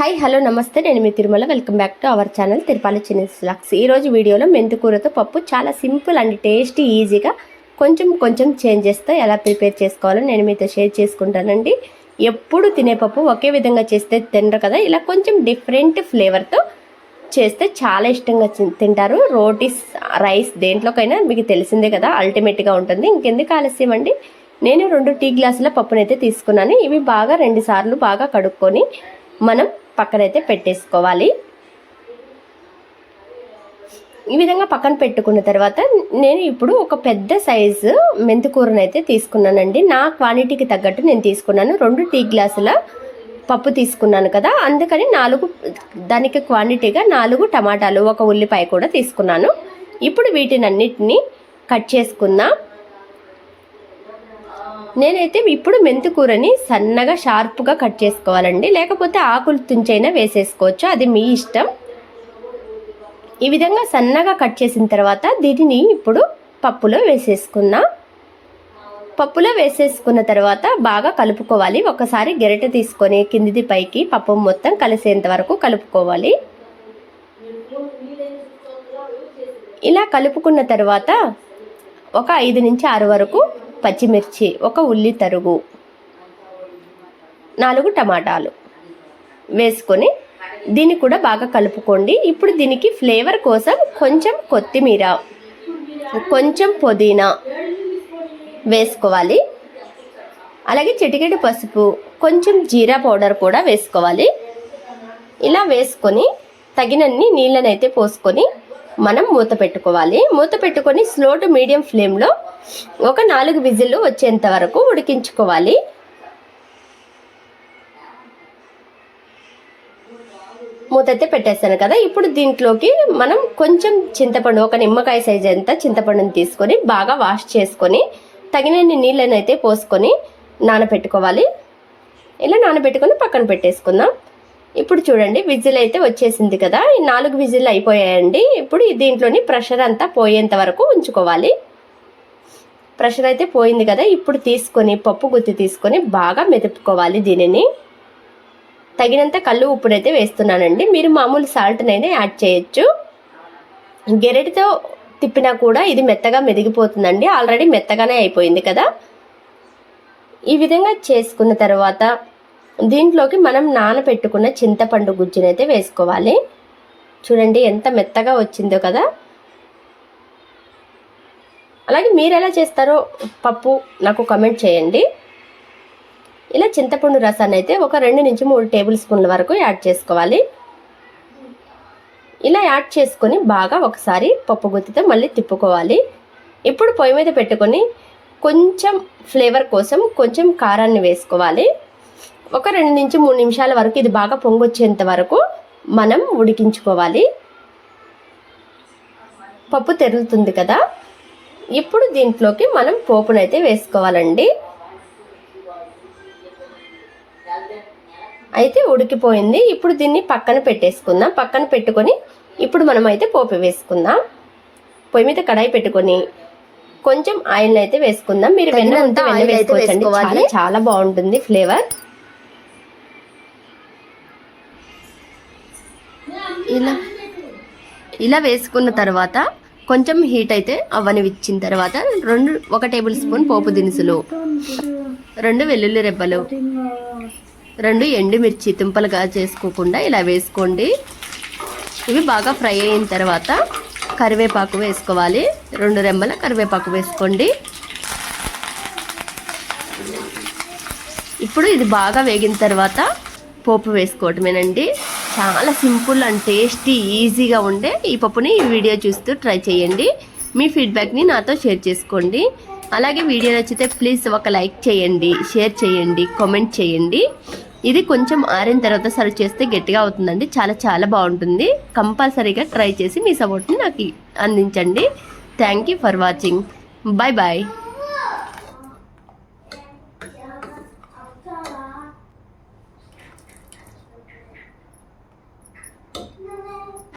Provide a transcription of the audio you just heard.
Hi hello నమస్తే. నేను మీ Tirumala. Welcome back to our channel తిరుపాలి చిన్న స్లాక్స్ ఈరోజు వీడియోలో మెంతికూరతో పప్పు చాలా సింపుల్ అండ్ టేస్టీ ఈజీగా కొంచెం కొంచెం చేంజెస్తో ఎలా ప్రిపేర్ చేసుకోవాలో నేను మీతో షేర్ చేసుకుంటానండి. ఎప్పుడు తినే పప్పు ఒకే విధంగా చేస్తే తినరు కదా? ఇలా కొంచెం డిఫరెంట్ ఫ్లేవర్తో చేస్తే చాలా ఇష్టంగా తి- తింటారు. రోటీస్ రైస్ దేంట్లోకైనా మీకు తెలిసిందే కదా అల్టిమేట్గా ఉంటుంది. ఇంకెందుకు ఆలస్యం అండి? నేను రెండు టీ గ్లాసుల పప్పునైతే తీసుకున్నాను. ఇవి బాగా రెండు సార్లు బాగా కడుక్కొని మనం పక్కనైతే పెట్టేసుకోవాలి. ఈ విధంగా పక్కన పెట్టుకున్న తర్వాత నేను ఇప్పుడు ఒక పెద్ద సైజు మెంతికూరను అయితే తీసుకున్నానండి. నా క్వాంటిటీకి తగ్గట్టు నేను తీసుకున్నాను. రెండు టీ గ్లాసుల పప్పు తీసుకున్నాను కదా అందుకని నాలుగు దానికి క్వాంటిటీగా నాలుగు టమాటాలు ఒక ఉల్లిపాయ కూడా తీసుకున్నాను. ఇప్పుడు వీటినన్నిటిని కట్ చేసుకుందాం నేనైతే ఇప్పుడు మెంతికూరని సన్నగా షార్ప్గా కట్ చేసుకోవాలండి. లేకపోతే ఆకులు తుంచైనా వేసేసుకోవచ్చు. అది మీ ఇష్టం. ఈ విధంగా సన్నగా కట్ చేసిన తర్వాత దీనిని ఇప్పుడు పప్పులో వేసేసుకున్నా పప్పులో వేసేసుకున్న తర్వాత బాగా కలుపుకోవాలి. ఒకసారి గెరట తీసుకొని కిందిది పైకి పప్పు మొత్తం కలిసేంత వరకు కలుపుకోవాలి. ఇలా కలుపుకున్న తర్వాత ఒక ఐదు నుంచి ఆరు వరకు పచ్చిమిర్చి ఒక ఉల్లి తరుగు నాలుగు టమాటాలు వేసుకొని దీన్ని కూడా బాగా కలుపుకోండి. ఇప్పుడు దీనికి ఫ్లేవర్ కోసం కొంచెం కొత్తిమీర కొంచెం పుదీనా వేసుకోవాలి. అలాగే చిటికెడు పసుపు కొంచెం జీరా పౌడర్ కూడా వేసుకోవాలి. ఇలా వేసుకొని తగినన్ని నీళ్ళనైతే పోసుకొని మనం మూత పెట్టుకోవాలి. మూత పెట్టుకొని స్లో టు మీడియం ఫ్లేమ్లో ఒక నాలుగు విజిల్లు వచ్చేంత వరకు ఉడికించుకోవాలి. మూత అయితే పెట్టేస్తాను కదా. ఇప్పుడు దీంట్లోకి మనం కొంచెం చింతపండు ఒక నిమ్మకాయ సైజ్ అంతా చింతపండుని తీసుకొని బాగా వాష్ చేసుకొని తగినన్ని నీళ్ళని అయితే పోసుకొని నానబెట్టుకోవాలి. ఇలా నానబెట్టుకొని పక్కన పెట్టేసుకుందాం. ఇప్పుడు చూడండి విజిల్ అయితే వచ్చేసింది కదా. ఈ నాలుగు విజిల్ అయిపోయాయండి. ఇప్పుడు దీంట్లోని ప్రెషర్ అంతా పోయేంత వరకు ఉంచుకోవాలి. ప్రెషర్ అయితే పోయింది కదా. ఇప్పుడు తీసుకొని పప్పు గుత్తి తీసుకొని బాగా మెదుపుకోవాలి దీనిని. తగినంత కళ్ళు ఉప్పునైతే వేస్తున్నానండి. మీరు మామూలు సాల్ట్నైనా యాడ్ చేయొచ్చు. గెరటితో తిప్పినా కూడా ఇది మెత్తగా మెదిగిపోతుందండి. ఆల్రెడీ మెత్తగానే అయిపోయింది కదా. ఈ విధంగా చేసుకున్న తర్వాత దీంట్లోకి మనం నానబెట్టుకున్న చింతపండు గుజ్జునైతే వేసుకోవాలి. చూడండి ఎంత మెత్తగా వచ్చిందో కదా. అలాగే మీరు ఎలా చేస్తారో పప్పు నాకు కమెంట్ చేయండి. ఇలా చింతపండు రసాన్ని అయితే ఒక రెండు నుంచి మూడు టేబుల్ స్పూన్ల వరకు యాడ్ చేసుకోవాలి. ఇలా యాడ్ చేసుకొని బాగా ఒకసారి పప్పు గుత్తితో మళ్ళీ తిప్పుకోవాలి. ఇప్పుడు పొయ్యి మీద పెట్టుకొని కొంచెం ఫ్లేవర్ కోసం కొంచెం కారాన్ని వేసుకోవాలి. ఒక రెండు నుంచి మూడు నిమిషాల వరకు ఇది బాగా పొంగొచ్చేంత వరకు మనం ఉడికించుకోవాలి. పప్పు తెరులుతుంది కదా? ఇప్పుడు దీంట్లోకి మనం పోపునైతే వేసుకోవాలండి. అయితే ఉడికిపోయింది. ఇప్పుడు దీన్ని పక్కన పెట్టేసుకుందాం. పక్కన పెట్టుకొని ఇప్పుడు మనం అయితే పోపు వేసుకుందాం. పొయ్యి మీద కడాయి పెట్టుకొని కొంచెం ఆయిల్ అయితే వేసుకుందాం. మీరు వెన్న ఉంటే వెన్న వేసుకోవచ్చండి. చాలా బాగుంటుంది ఫ్లేవర్. ఇలా ఇలా వేసుకున్న తర్వాత కొంచెం హీట్ అయితే అవ్వనిచ్చిన తర్వాత రెండు ఒక టేబుల్ స్పూన్ పోపు దినుసులు రెండు వెల్లుల్లి రెబ్బలు రెండు ఎండుమిర్చి తుంపలుగా చేసుకోకుండా ఇలా వేసుకోండి. ఇవి బాగా ఫ్రై అయిన తర్వాత కరివేపాకు వేసుకోవాలి. రెండు రెమ్మల కరివేపాకు వేసుకోండి. ఇప్పుడు ఇది బాగా వేగిన తర్వాత పోపు వేసుకోవటమేనండి. చాలా సింపుల్ అండ్ టేస్టీ ఈజీగా ఉండే ఈ పప్పుని ఈ వీడియో చూస్తూ ట్రై చేయండి. మీ ఫీడ్బ్యాక్ని నాతో షేర్ చేసుకోండి. అలాగే వీడియో నచ్చితే ప్లీజ్ ఒక లైక్ చేయండి షేర్ చేయండి కామెంట్ చేయండి. ఇది కొంచెం ఆరిన తర్వాత సర్వ్ చేస్తే గట్టిగా అవుతుందండి. చాలా చాలా బాగుంటుంది. కంపల్సరీగా ట్రై చేసి మీ సపోర్ట్ని నాకు అందించండి. Thank you for watching bye bye